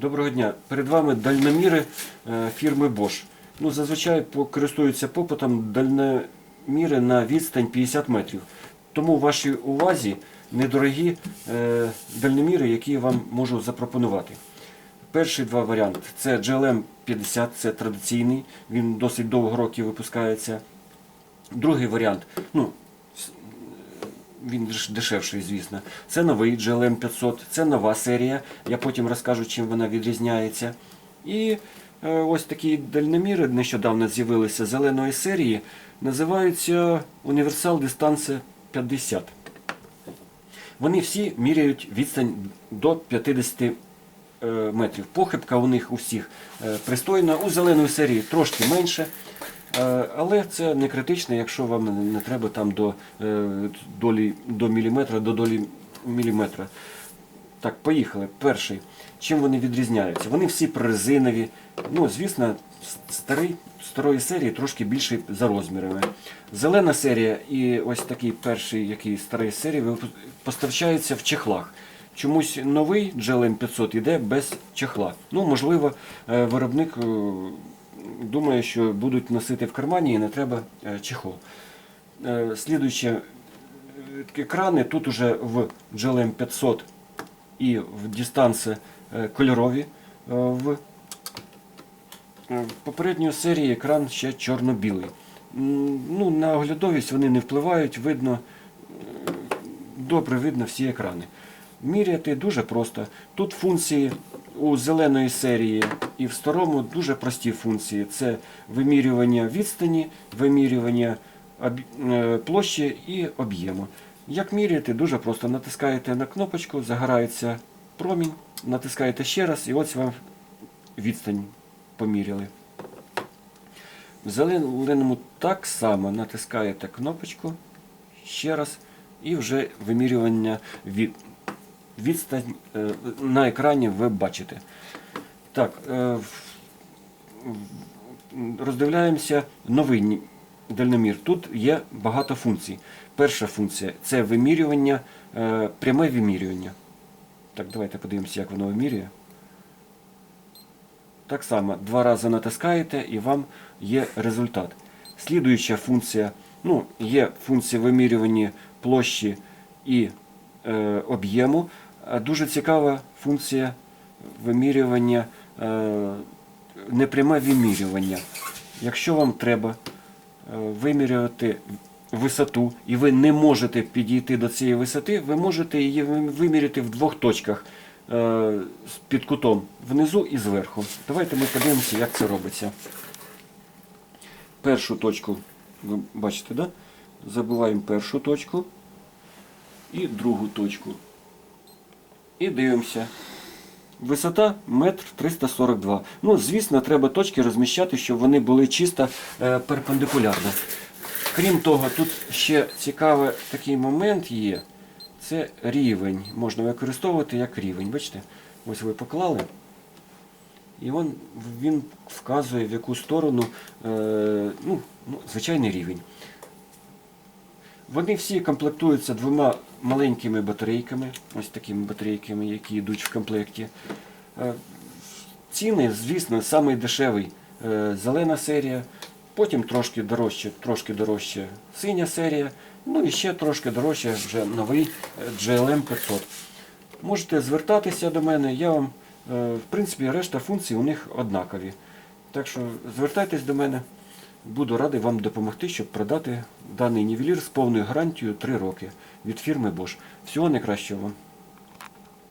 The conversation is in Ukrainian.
Доброго дня. Перед вами дальноміри е, фірми Bosch. Ну, зазвичай користуються попитом дальноміри на відстань 50 метрів. Тому в вашій увазі недорогі е, дальноміри, які я вам можу запропонувати. Перші два варіанти це GLM 50, це традиційний, він досить довго років випускається. Другий варіант, ну, він дешевший, звісно. Це новий GLM 500, це нова серія. Я потім розкажу, чим вона відрізняється. І е, ось такі дальноміри нещодавно з'явилися зеленої серії. Називаються Універсал Дистанце 50. Вони всі міряють відстань до 50 е, метрів. Похибка у них у всіх е, пристойна. У зеленої серії трошки менше. Е, Але це не критично, якщо вам не треба там до е, долі до міліметра, до долі міліметра. Так, поїхали. Перший. Чим вони відрізняються? Вони всі прорезинові. Ну, звісно, старий, старої серії трошки більший за розмірами. Зелена серія і ось такий перший, який старої серії, поставляються в чехлах. Чомусь новий GLM 500 йде без чехла. Ну, можливо, е, виробник думає, що будуть носити в кармані і не треба е, чехол. Е, Слідуюче, е, екрани тут уже в GLM 500 і в дистанці е, кольорові. В попередньої серії екран ще чорно-білий. Ну, на оглядовість вони не впливають, видно, добре видно всі екрани. Міряти дуже просто. Тут функції у зеленої серії і в старому дуже прості функції. Це вимірювання відстані, вимірювання е, площі і об'єму. Як міряти, дуже просто натискаєте на кнопочку, загорається промінь, натискаєте ще раз і ось вам відстань поміряли. В зеленому так само натискаєте кнопочку ще раз і вже вимірювання відстань е, на екрані ви бачите. Так, е, роздивляємося новий дальномір. Тут є багато функцій. Перша функція це вимірювання, е, пряме вимірювання. Так, давайте подивимося, як воно вимірює. Так само два рази натискаєте і вам є результат. Слідуюча функція, ну, є функція вимірювання площі і е, об'єму. А Дуже цікава функція вимірювання, е, непряме вимірювання. Якщо вам треба е, вимірювати висоту, і ви не можете підійти до цієї висоти, ви можете її виміряти в двох точках е, під кутом внизу і зверху. Давайте ми подивимося, як це робиться. Першу точку, ви бачите, да? забуваємо першу точку і другу точку. І дивимося. Висота метр 342. Ну, звісно, треба точки розміщати, щоб вони були чисто е, перпендикулярно. Крім того, тут ще цікавий такий момент є. Це рівень. Можна використовувати як рівень. Бачите? Ось ви поклали. І він, він вказує, в яку сторону е, ну, ну, звичайний рівень. Вони всі комплектуються двома маленькими батарейками, ось такими батарейками, які йдуть в комплекті. Е, Ціни, звісно, самий дешевий е, зелена серія, потім трошки дорожче, трошки дорожче синя серія, ну і ще трошки дорожче вже новий е, GLM 500. Можете звертатися до мене, я вам, в принципі, решта функцій у них однакові. Так що звертайтесь до мене. Буду радий вам допомогти, щоб продати даний нівелір з повною гарантією 3 роки від фірми Bosch. Всього найкращого вам.